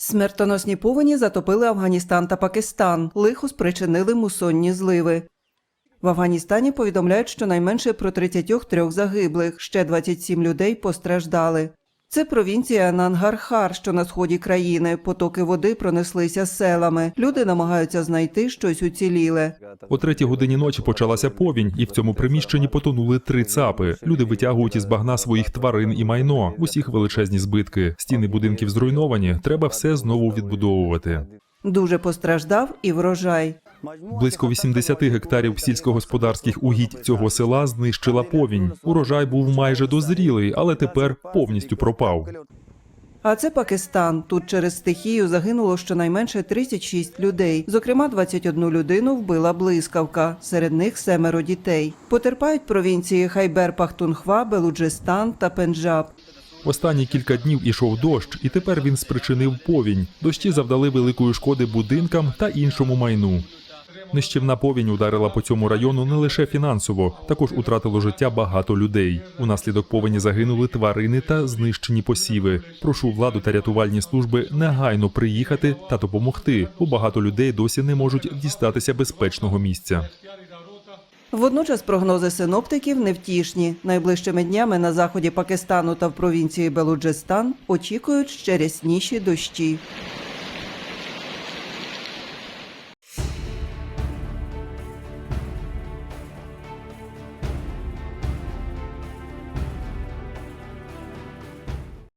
Смертоносні повені затопили Афганістан та Пакистан. Лихо спричинили мусонні зливи. В Афганістані повідомляють щонайменше про 33 загиблих, ще 27 людей постраждали. Це провінція Нангархар, що на сході країни. Потоки води пронеслися селами. Люди намагаються знайти щось уціліле. О третій годині ночі почалася повінь, і в цьому приміщенні потонули три цапи. Люди витягують із багна своїх тварин і майно. Усіх величезні збитки. Стіни будинків зруйновані. Треба все знову відбудовувати. Дуже постраждав і врожай. Близько 80 гектарів сільськогосподарських угідь цього села знищила повінь. Урожай був майже дозрілий, але тепер повністю пропав. А це Пакистан. Тут через стихію загинуло щонайменше 36 людей. Зокрема, 21 людину вбила блискавка. Серед них семеро дітей. Потерпають провінції Хайбер Пахтунхва, Белуджистан та Пенджаб. Останні кілька днів ішов дощ, і тепер він спричинив повінь. Дощі завдали великої шкоди будинкам та іншому майну. Нищівна повінь ударила по цьому району не лише фінансово, також утратило життя багато людей. Унаслідок повені загинули тварини та знищені посіви. Прошу владу та рятувальні служби негайно приїхати та допомогти, бо багато людей досі не можуть дістатися безпечного місця. Водночас прогнози синоптиків невтішні. Найближчими днями на заході Пакистану та в провінції Белуджистан очікують ще рясніші дощі.